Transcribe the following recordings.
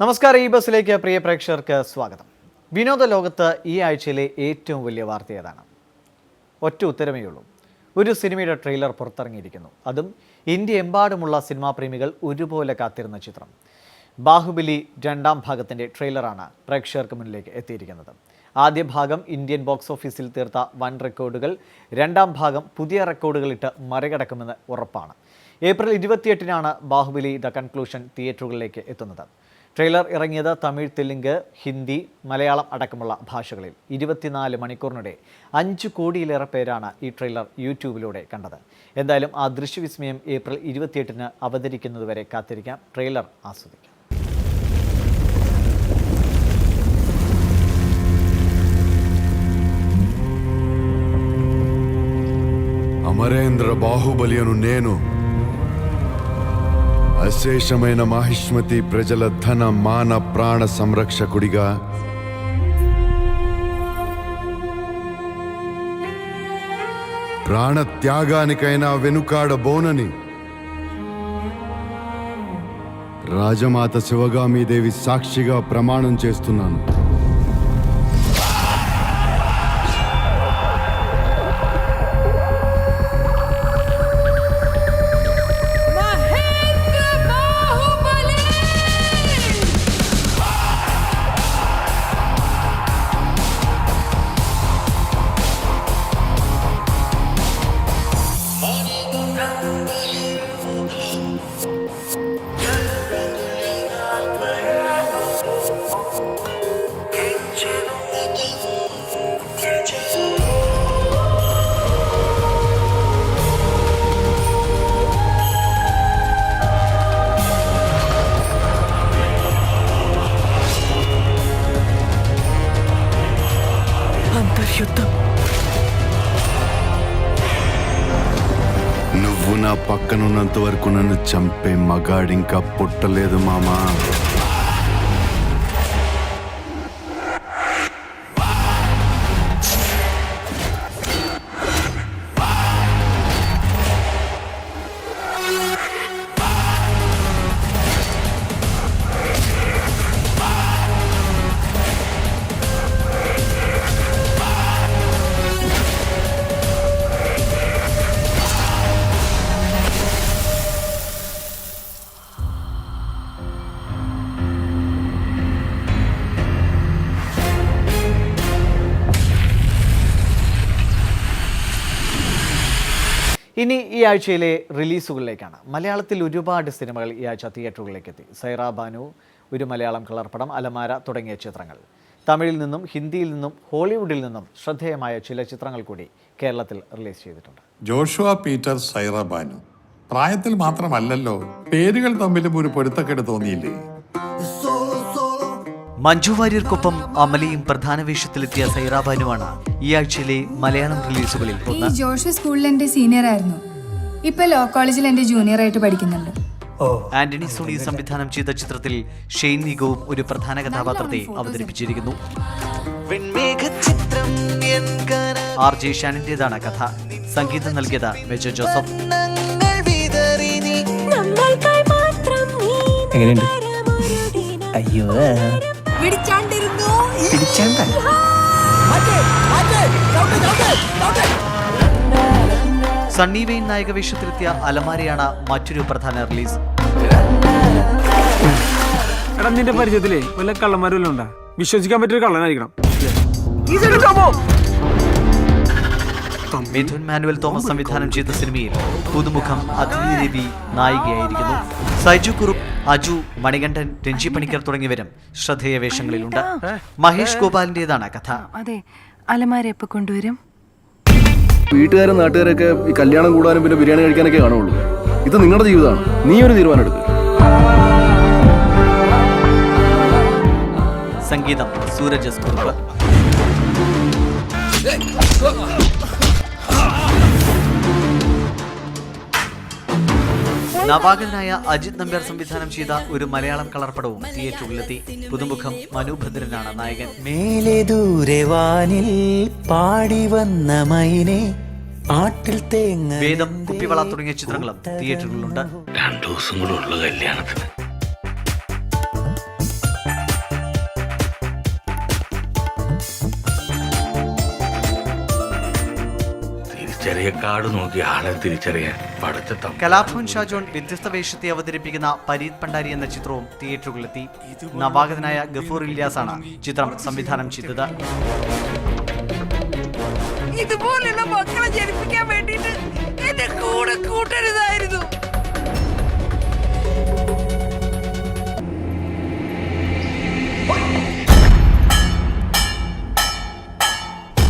നമസ്കാരം ഈ ബസ്സിലേക്ക് പ്രിയ പ്രേക്ഷകർക്ക് സ്വാഗതം. വിനോദ ലോകത്ത് ഈ ആഴ്ചയിലെ ഏറ്റവും വലിയ വാർത്ത ഏതാണ്? ഒറ്റ ഉത്തരമേ ഉള്ളൂ. ഒരു സിനിമയുടെ ട്രെയിലർ പുറത്തിറങ്ങിയിരിക്കുന്നു. അതും ഇന്ത്യ എമ്പാടുമുള്ള സിനിമാ പ്രേമികൾ ഒരുപോലെ കാത്തിരുന്ന ചിത്രം. ബാഹുബലി രണ്ടാം ഭാഗത്തിന്റെ ട്രെയിലറാണ് പ്രേക്ഷകർക്ക് മുന്നിലേക്ക് എത്തിയിരിക്കുന്നത്. ആദ്യ ഭാഗം ഇന്ത്യൻ ബോക്സ് ഓഫീസിൽ തീർത്ത വൻ റെക്കോർഡുകൾ രണ്ടാം ഭാഗം പുതിയ റെക്കോർഡുകളിട്ട് മറികടക്കുമെന്ന് ഉറപ്പാണ്. ഏപ്രിൽ ഇരുപത്തിയെട്ടിനാണ് ബാഹുബലി ദ കൺക്ലൂഷൻ തിയേറ്ററുകളിലേക്ക് എത്തുന്നത്. ട്രെയിലർ ഇറങ്ങിയത് തമിഴ് തെലുങ്ക് ഹിന്ദി മലയാളം അടക്കമുള്ള ഭാഷകളിൽ. ഇരുപത്തിനാല് മണിക്കൂറിനിടെ അഞ്ച് കോടിയിലേറെ പേരാണ് ഈ ട്രെയിലർ യൂട്യൂബിലൂടെ കണ്ടത്. എന്തായാലും ആ ദൃശ്യവിസ്മയം ഏപ്രിൽ ഇരുപത്തിയെട്ടിന് അവതരിക്കുന്നതുവരെ കാത്തിരിക്കാം. ട്രെയിലർ ആസ്വദിക്കാം. അമരേന്ദ്ര ബാഹുബലിയനു നേനു అశేషమైన మాహిష్మతి ప్రజల ధన మాన ప్రాణ సంరక్షకుడిగా ప్రాణ త్యాగానికైనా వెనుకాడబోనని రాజమాత శివగామీదేవి సాక్షిగా ప్రమాణం చేస్తున్నాను. నువ్వు నా పక్కనున్నంత వరకు నన్ను చంపే మగాడింకా పుట్టలేదు మామా. ഇനി ഈ ആഴ്ചയിലെ റിലീസുകളിലേക്കാണ്. മലയാളത്തിൽ ഒരുപാട് സിനിമകൾ ഈ ആഴ്ച തിയേറ്ററുകളിലേക്ക് എത്തി സൈറ ബാനു ഒരു മലയാളം കളർപ്പടം അലമാര തുടങ്ങിയ ചിത്രങ്ങൾ. തമിഴിൽ നിന്നും ഹിന്ദിയിൽ നിന്നും ഹോളിവുഡിൽ നിന്നും ശ്രദ്ധേയമായ ചില ചിത്രങ്ങൾ കൂടി കേരളത്തിൽ റിലീസ് ചെയ്തിട്ടുണ്ട്. Joshua Peter Saira Banu. പ്രായത്തിൽ മാത്രമല്ലല്ലോ പേരുകൾ തമ്മിലും ഒരു പൊരുത്തക്കേട് തോന്നിയില്ലേ? മഞ്ജു വാര്യർക്കൊപ്പം അമലിയും പ്രധാന വേഷത്തിലെത്തിയ സൈറാബാനുമാണ് ഈ ആഴ്ചയിലെ മലയാളം റിലീസുകളിൽ ഈ ഒന്ന്. ജോഷു സ്കൂളിൽ എന്റെ സീനിയർ ആയിരുന്നു. ഇപ്പൊ ലോ കോളേജിൽ എന്റെ ജൂനിയർ ആയിട്ട് പഠിക്കുന്നുണ്ട്. ആന്റണി സോണി സംവിധാനം ചെയ്ത ചിത്രത്തിൽ ഷെയ്ൻ നിഗവും ഒരു പ്രധാന കഥാപാത്രത്തെ അവതരിപ്പിച്ചിരിക്കുന്നു. ആർ ജെ ഷാനിന്റേതാണ് കഥ. സംഗീതം നൽകിയത് മെജർ ജോസഫ്. എങ്ങനെയുണ്ട്? അയ്യോ. പിടിച്ചാണ്ടിരുന്നു. സണ്ണി വെയിൻ നായക വേഷത്തിലെത്തിയ അലമാരയാണ് മറ്റൊരു പ്രധാന റിലീസ്. എടാ നിന്റെ പരിചയത്തിലേ വല്ല കള്ളന്മാരും ഉണ്ടാ? വിശ്വസിക്കാൻ പറ്റിയൊരു കള്ളനായിരിക്കണം. മിഥുൻ മാനുവൽ തോമസ് സംവിധാനം ചെയ്ത സിനിമയിൽ പുതുമുഖം അതിഥി രവി നായികയായിരിക്കുന്നു. സൈജു കുറുപ്പ് അജു മണികണ്ഠൻ രഞ്ജി പണിക്കർ തുടങ്ങിയവരും ശ്രദ്ധേയ വേഷങ്ങളിലുണ്ട്. മഹേഷ് ഗോപാലിന്റേതാണ് കഥ. അതെ. അലമാര എപ്പോ കൊണ്ടുവരും? വീട്ടുകാരും നാട്ടുകാരൊക്കെ ഈ കല്യാണം കൂടാനും പിന്നെ ബിരിയാണി കഴിക്കാനൊക്കെ കാണുള്ളൂ. ഇത് നിങ്ങളുടെ ജീവിതമാണ്. നീ ഒരു തീരുമാനം എടുക്കുക സംഗീതം സൂരജ് കുറുപ്പ് നവാഗതനായ അജിത് നമ്പ്യാർ സംവിധാനം ചെയ്ത ഒരു മലയാളം കളർപ്പടവും തിയേറ്ററുകളിലെത്തി പുതുമുഖം മനുഭദ്രനാണ് നായകൻ. മേലെ ദൂരെ വാനിൽ പാടി വന്ന മൈനെ ആട്ടിൽ തേങ്ങ വേദം കുപ്പിവള തുടങ്ങിയ ചിത്രങ്ങളും തിയേറ്ററുകളിലുണ്ട്. രണ്ടു ദിവസം കൂടെ ഉള്ള കല്യാണത്തിന്. ചെറിയ കാട് നോക്കി ആളെ തിരിച്ചറിയാൻ പടച്ചത്തം കലാഭവൻ ഷാജോൺ വ്യത്യസ്ത വേഷത്തെ അവതരിപ്പിക്കുന്ന പരീത് പണ്ടാരി എന്ന ചിത്രവും തിയേറ്ററുകളിലെത്തി. നവാഗതനായ ഗഫൂർ ഇല്യാസാണ് ചിത്രം സംവിധാനം ചെയ്തത്. ഇതുപോലുള്ള മക്കളെ ജനിപ്പിക്കാൻ വേണ്ടിയിട്ട് എന്റെ കൂടെ കൂട്ടരുതായിരുന്നു.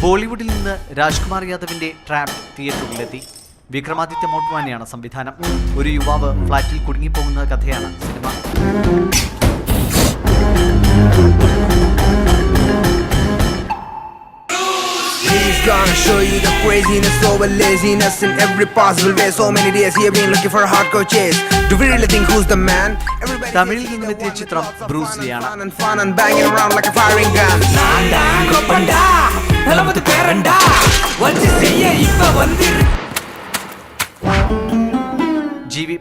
ബോളിവുഡിൽ നിന്ന് രാജ്കുമാർ യാദവിന്റെ ട്രാപ്പ് തിയേറ്ററുകളിലെത്തി വിക്രമാദിത്യ മോട്ട്വാനിയാണ് സംവിധാനം ഒരു യുവാവ് ഫ്ളാറ്റിൽ കുടുങ്ങിപ്പോകുന്ന കഥയാണ് cinema gonna show you the craziness over laziness in every possible way. So many days he have been looking for a hardcore chase. Do we really think who's the man? Everybody തമിഴിൽ നിന്നുമെത്തിയ ചിത്രം ബ്രൂസ്ലിയാണ്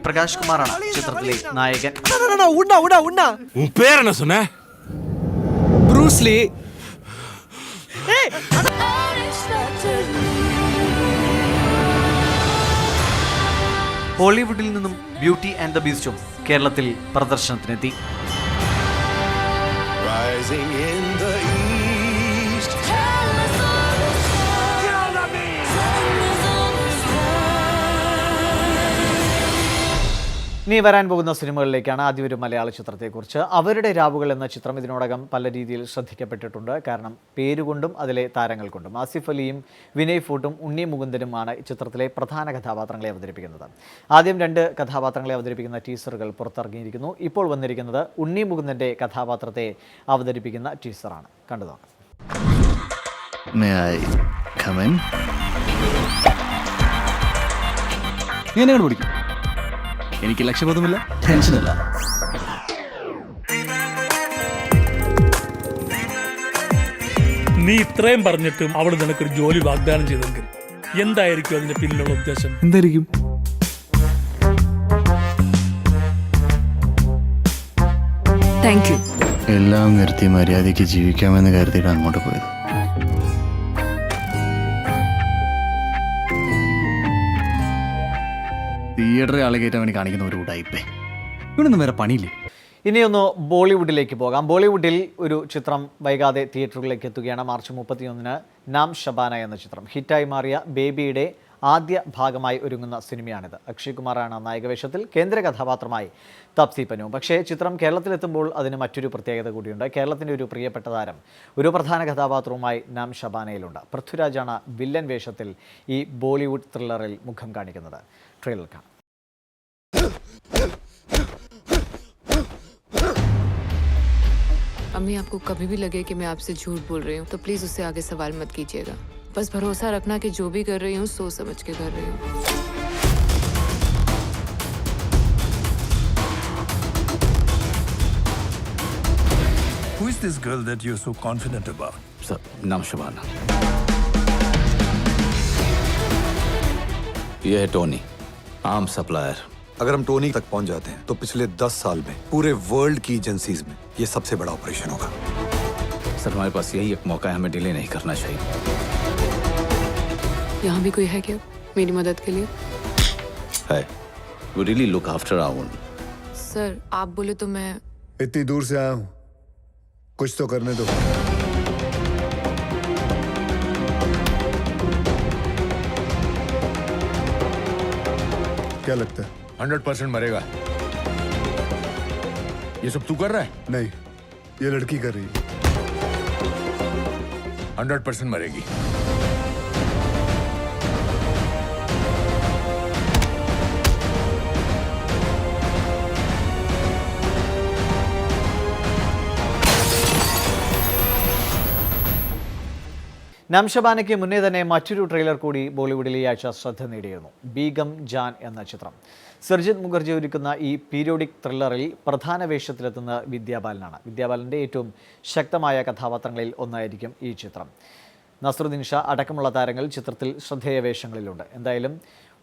പ്രകാശ് കുമാറാണ് ചിത്രത്തിലെ നായകൻ. Bruce Lee ഹോളിവുഡിൽ നിന്നും beauty and the ബീസ്റ്റും കേരളത്തിൽ പ്രദർശനത്തിനെത്തി. Rising in the ഇനി വരാൻ പോകുന്ന സിനിമകളിലേക്കാണ് ആദ്യം ഒരു മലയാള ചിത്രത്തെക്കുറിച്ച്. അവരുടെ രാവുകൾ എന്ന ചിത്രം ഇതിനോടകം പല രീതിയിൽ ശ്രദ്ധിക്കപ്പെട്ടിട്ടുണ്ട്. കാരണം പേരുകൊണ്ടും അതിലെ താരങ്ങൾ കൊണ്ടും. ആസിഫ് അലിയും വിനയ് ഫോട്ടും ഉണ്ണി മുകുന്ദനുമാണ് ചിത്രത്തിലെ പ്രധാന കഥാപാത്രങ്ങളെ അവതരിപ്പിക്കുന്നത്. ആദ്യം രണ്ട് കഥാപാത്രങ്ങളെ അവതരിപ്പിക്കുന്ന ടീസറുകൾ പുറത്തിറങ്ങിയിരിക്കുന്നു. ഇപ്പോൾ വന്നിരിക്കുന്നത് ഉണ്ണി മുകുന്ദന്റെ കഥാപാത്രത്തെ അവതരിപ്പിക്കുന്ന ടീസറാണ്. കണ്ടു നോക്കാം. പിടിക്കും. എനിക്ക് ലക്ഷ്യബോധമില്ല ടെൻഷനില്ല. നീ ഇത്രയും പറഞ്ഞിട്ടും അവൾ നിനക്കൊരു ജോലി വാഗ്ദാനം ചെയ്തെങ്കിൽ എന്തായിരിക്കും അതിന്റെ പിന്നിലുള്ള ഉദ്ദേശം? എന്തായിരിക്കും? താങ്ക് യു എല്ലാം നിർത്തി മര്യാദയ്ക്ക് ജീവിക്കാമെന്ന് കരുതിയിട്ട് അങ്ങോട്ട് പോയത്. തിയേറ്ററിൽ ആളെ കയറ്റാൻ വേണ്ടി കാണിക്കുന്ന ഒരു ഉടായിപ്പേ. ഇവിടൊന്നും വേറെ പണിയില്ലേ? ഇനിയൊന്ന് ബോളിവുഡിലേക്ക് പോകാം. ബോളിവുഡിൽ ഒരു ചിത്രം വൈകാതെ തിയേറ്ററുകളിലേക്ക് എത്തുകയാണ്. മാർച്ച് മുപ്പത്തിയൊന്നിന് നാം ഷബാന എന്ന ചിത്രം. ഹിറ്റായി മാറിയ ബേബിയുടെ ആദ്യ ഭാഗമായി ഒരുങ്ങുന്ന സിനിമയാണിത്. അക്ഷയ് കുമാറാണ് നായകവേഷത്തിൽ കേന്ദ്ര കഥാപാത്രമായി തപ്സി പനു പക്ഷേ ചിത്രം കേരളത്തിലെത്തുമ്പോൾ അതിന് മറ്റൊരു പ്രത്യേകത കൂടിയുണ്ട്. കേരളത്തിന്റെ ഒരു പ്രിയപ്പെട്ട താരം ഒരു പ്രധാന കഥാപാത്രവുമായി നാം ഷബാനയിലുണ്ട്. പൃഥ്വിരാജാണ് വില്ലൻ വേഷത്തിൽ ഈ ബോളിവുഡ് ത്രില്ലറിൽ മുഖം കാണിക്കുന്നത്. ട്രെയിലർ കാണാം. अम्मी आपको कभी भी लगे कि मैं आपसे झूठ बोल रही हूँ तो प्लीज़ उससे आगे सवाल मत कीजिएगा। बस भरोसा रखना कि जो भी कर रही हूँ सोच समझ के कर रही हूँ। Who is this girl that you're so confident about? नाम शबाना। ये है टोनी आम सप्लायर अगर हम टोनी तक पहुँच जाते हैं तो पिछले दस साल में पूरे वर्ल्ड की एजेंसीज में ये सबसे बड़ा ऑपरेशन होगा। सर हमारे पास यही एक मौका है हमें डिले नहीं करना चाहिए। यहाँ भी कोई है क्या? मेरी मदद के लिए? है। We really look after our sir आप बोले तो मैं इतनी दूर से आया हूँ। कुछ तो करने दो। क्या लगता है? हंड्रेड परसेंट मरेगा ये सब तू कर रहा है नहीं ये लड़की कर रही है हंड्रेड परसेंट मरेगी നംഷബാനയ്ക്ക് മുന്നേ തന്നെ മറ്റൊരു ട്രെയിലർ കൂടി ബോളിവുഡിൽ ഈ ആഴ്ച ശ്രദ്ധ നേടിയിരുന്നു ബീഗം ജാൻ എന്ന ചിത്രം സർജിത് മുഖർജി ഒരുക്കുന്ന ഈ പീരിയോഡിക് ത്രില്ലറിൽ പ്രധാന വേഷത്തിലെത്തുന്ന വിദ്യാബാലനാണ് വിദ്യാബാലൻ്റെ ഏറ്റവും ശക്തമായ കഥാപാത്രങ്ങളിൽ ഒന്നായിരിക്കും ഈ ചിത്രം നസറുദ്ദീൻ ഷാ അടക്കമുള്ള താരങ്ങൾ ചിത്രത്തിൽ ശ്രദ്ധേയ വേഷങ്ങളിലുണ്ട് എന്തായാലും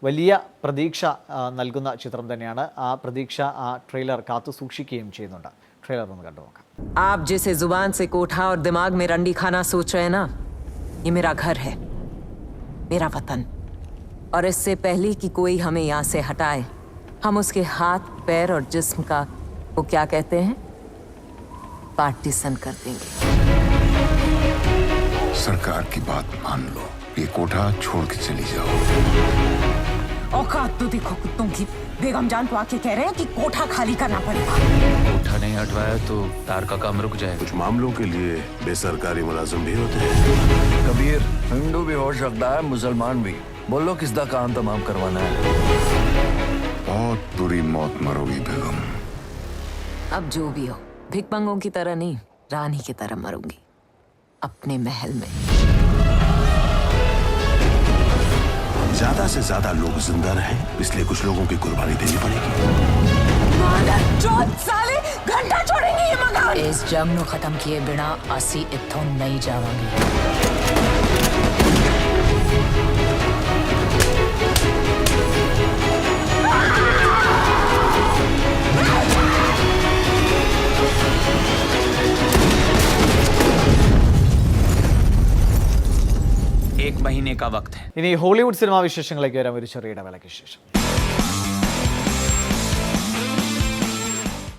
വലിയ പ്രതീക്ഷ ആ, നൽകുന്ന ചിത്രം തന്നെയാണ് ആ പ്രതീക്ഷ ആ ട്രെയിലർ കാത്തു സൂക്ഷിക്കുകയും ചെയ്യുന്നുണ്ട് ട്രെയിലർ ഒന്ന് കണ്ടു നോക്കാം आप जैसे जुबान से कोठा और दिमाग में रंडी खाना सोच रहे हैं ना ये मेरा घर है मेरा वतन और इससे पहले कि कोई हमें यहाँ से हटाए हम उसके हाथ पैर और जिस्म का वो क्या कहते हैं? पार्टीशन कर देंगे। सरकार की बात मान लो। ये कोठा छोड़ के चली जाओ। औकात तो देखो कुत्तों की। बेगम जान तो आके कह रहे हैं कि कोठा खाली करना पड़ेगा। कोठा नहीं हटवाया तो तार का काम रुक जाए कुछ मामलों के लिए बेसरकारी मुलाजिम भी होते हैं। कबीर हिंदू भी हो सकता है मुसलमान भी। बोलो किसका काम तमाम करवाना है? बहुत बुरी मौत मरोगी बेगम। अब जो भी हो भिकमंगों की तरह नहीं रानी की तरह मरूँगी। अपने महल में। ज़्यादा से ज़्यादा लोग ज़िंदा रहे इसलिए कुछ लोगों की कुर्बानी देनी पड़ेगी। साले घंटा छोड़ेंगे ये मकान। इस जंग खत्म किए बिना असी इतों नहीं जावांगी। का वक्त है ഇനി ഹോളിവുഡ് സിനിമാ വിശേഷങ്ങളിലേക്ക് വരാം ഒരു ചെറിയ ഇടവേളയ്ക്ക് ശേഷം